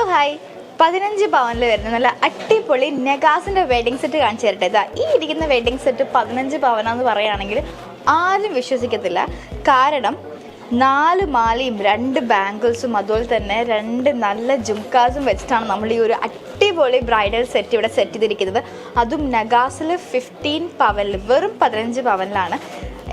Hello hi പതിനഞ്ച് പവനിൽ വരുന്ന നല്ല അടിപൊളി നെഗാസിന്റെ വെഡിങ് സെറ്റ് കാണിച്ചു തരട്ടെ. ഇതാ ഈ ഇരിക്കുന്ന വെഡിങ് സെറ്റ് പതിനഞ്ച് പവനാന്ന് പറയുകയാണെങ്കിൽ ആരും വിശ്വസിക്കത്തില്ല. കാരണം നാല് മാലയും രണ്ട് ബാംഗിൾസും അതുപോലെ തന്നെ രണ്ട് നല്ല ജുംക്കാസും വെച്ചിട്ടാണ് നമ്മൾ ഈ ഒരു അടിപൊളി ബ്രൈഡൽ സെറ്റ് ഇവിടെ സെറ്റ് ചെയ്തിരിക്കുന്നത്. അതും നഗാസിൽ ഫിഫ്റ്റീൻ പവനിൽ വെറും പതിനഞ്ച് പവനിലാണ്.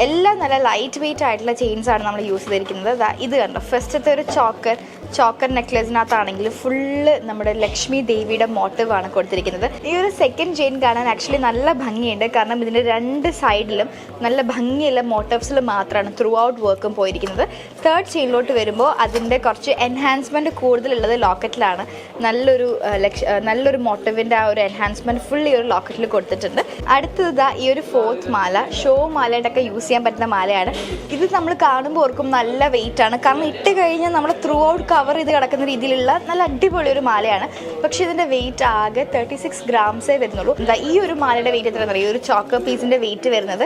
എല്ലാം നല്ല ലൈറ്റ് വെയിറ്റ് ആയിട്ടുള്ള ചെയിൻസ് ആണ് നമ്മൾ യൂസ് ചെയ്തിരിക്കുന്നത്. ഇത് കണ്ടോ? ഫസ്റ്റത്തെ ഒരു ചോക്കർ ചോക്കർ നെക്ലേസിനകത്താണെങ്കിൽ ഫുള്ള് നമ്മുടെ ലക്ഷ്മി ദേവിയുടെ മോട്ടീവ് ആണ് കൊടുത്തിരിക്കുന്നത്. ഈ ഒരു സെക്കൻഡ് ചെയിൻ കാണാൻ ആക്ച്വലി നല്ല ഭംഗിയുണ്ട്. കാരണം ഇതിന്റെ രണ്ട് സൈഡിലും നല്ല ഭംഗിയുള്ള മോട്ടീവ്സിൽ മാത്രമാണ് ത്രൂ ഔട്ട് വർക്കും പോയിരിക്കുന്നത്. തേർഡ് ചെയിനിലോട്ട് വരുമ്പോൾ അതിന്റെ കുറച്ച് എൻഹാൻസ്മെന്റ് കൂടുതലുള്ളത് ലോക്കറ്റിലാണ് നല്ലൊരു ലക്ഷ നല്ലൊരു മോട്ടീവിന്റെ ആ ഒരു എൻഹാൻസ്മെന്റ് ഫുൾ ഈ ഒരു ലോക്കറ്റിൽ കൊടുത്തിട്ടുണ്ട്. അടുത്തത് ഈ ഒരു ഫോർത്ത് മാല. ഷോ മാലയായിട്ടൊക്കെ യൂസ് ചെയ്യാൻ പറ്റുന്ന മാലയാണ്. ഇത് നമ്മൾ കാണുമ്പോൾ ഓർക്കും നല്ല വെയിറ്റ് ആണ്. കാരണം ഇട്ട് കഴിഞ്ഞാൽ നമ്മൾ ത്രൂ ഔട്ട് കവർ ചെയ്ത് കിടക്കുന്ന രീതിയിലുള്ള നല്ല അടിപൊളി ഒരു മാലയാണ്. പക്ഷെ ഇതിന്റെ വെയിറ്റ് ആകെ തേർട്ടി സിക്സ് ഗ്രാംസേ വരുന്നുള്ളൂ. എന്താ ഈ ഒരു മാലയുടെ വെയിറ്റ് എത്ര പറയുക ഒരു ചോക്കർ പീസിന്റെ വെയിറ്റ് വരുന്നത്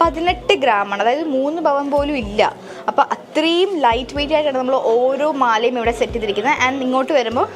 പതിനെട്ട് ഗ്രാമാണ് അതായത് മൂന്ന് പവൻ പോലും ഇല്ല. അപ്പോൾ അത്രയും ലൈറ്റ് വെയിറ്റ് ആയിട്ടാണ് നമ്മൾ ഓരോ മാലയും ഇവിടെ സെറ്റ് ചെയ്തിരിക്കുന്നത്. ആൻഡ് ഇങ്ങോട്ട് വരുമ്പോൾ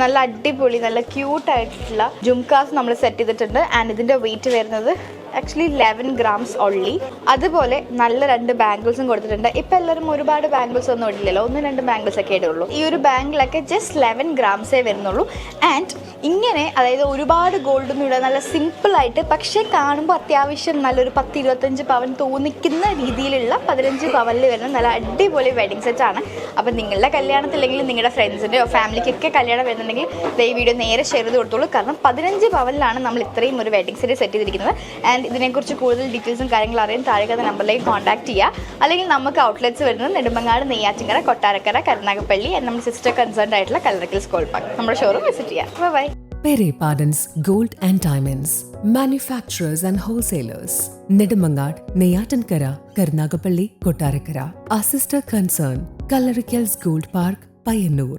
നല്ല അടിപൊളി നല്ല ക്യൂട്ടായിട്ടുള്ള ജുംകാസ് നമ്മൾ സെറ്റ് ചെയ്തിട്ടുണ്ട്. ആൻഡ് ഇതിന്റെ വെയിറ്റ് വരുന്നത് ആക്ച്വലി ലെവൻ ഗ്രാംസ് ഓൺലി അതുപോലെ നല്ല രണ്ട് ബാംഗിൾസും കൊടുത്തിട്ടുണ്ട്. ഇപ്പം എല്ലാവരും ഒരുപാട് ബാംഗിൾസ് ഒന്നും ഇടില്ലല്ലോ. ഒന്ന് രണ്ട് ബാംഗിൾസ് ഒക്കെ ഇടുള്ളൂ. ഈ ഒരു ബാംഗിളൊക്കെ ജസ്റ്റ് ലെവൻ ഗ്രാംസേ വരുന്നുള്ളൂ. ആൻഡ് ഇങ്ങനെ അതായത് ഒരുപാട് ഗോൾഡൊന്നും ഇടാൻ നല്ല സിമ്പിളായിട്ട് പക്ഷേ കാണുമ്പോൾ അത്യാവശ്യം നല്ലൊരു പത്ത് ഇരുപത്തഞ്ച് പവൻ തോന്നിക്കുന്ന രീതിയിലുള്ള പതിനഞ്ച് പവനിൽ വരുന്ന നല്ല അടിപൊളി വെഡിങ് സെറ്റ് ആണ്. അപ്പം നിങ്ങളുടെ കല്യാണത്തില്ലെങ്കിൽ നിങ്ങളുടെ ഫ്രണ്ട്സിന്റെയോ ഫാമിലിക്കൊക്കെ കല്യാണം വരുന്നുണ്ടെങ്കിൽ ദേ ഈ വീഡിയോ നേരെ ഷെയർ ചെയ്ത് കൊടുത്തോളൂ. കാരണം പതിനഞ്ച് പവനിലാണ് നമ്മൾ ഇത്രയും ഒരു വെഡിങ് സെറ്റ് സെറ്റ് ചെയ്തിരിക്കുന്നത്. ആൻഡ് ഇതിനെക്കുറിച്ച് കൂടുതൽ ഡീറ്റെയിൽസും കാര്യങ്ങളും അറിയാൻ താഴെ നമ്പറിലേക്ക് കോൺടാക്ട് ചെയ്യുക അല്ലെങ്കിൽ നമുക്ക് ഔട്ട്ലെറ്റ്സ് വരുന്നത് നെടുമ്പങ്ങാട് നെയ്യാറ്റിങ്കര കൊട്ടാരക്കര കരുനാഗപ്പള്ളി എന്ന നമ്മുടെ സിസ്റ്റർ കൺസേൺഡ് ആയിട്ടുള്ള കല്ലറക്കൽ സ്കൂൾ പാർക്ക് നമ്മുടെ ഷോറൂം വിസിറ്റ് ചെയ്യാം by Pere Pardon's Gold and Diamonds, manufacturers and wholesalers. Nedumangad Neyatankara, Karnagapalli, Kottarakkara sister concern, Kallarikals Gold Park, Payanur.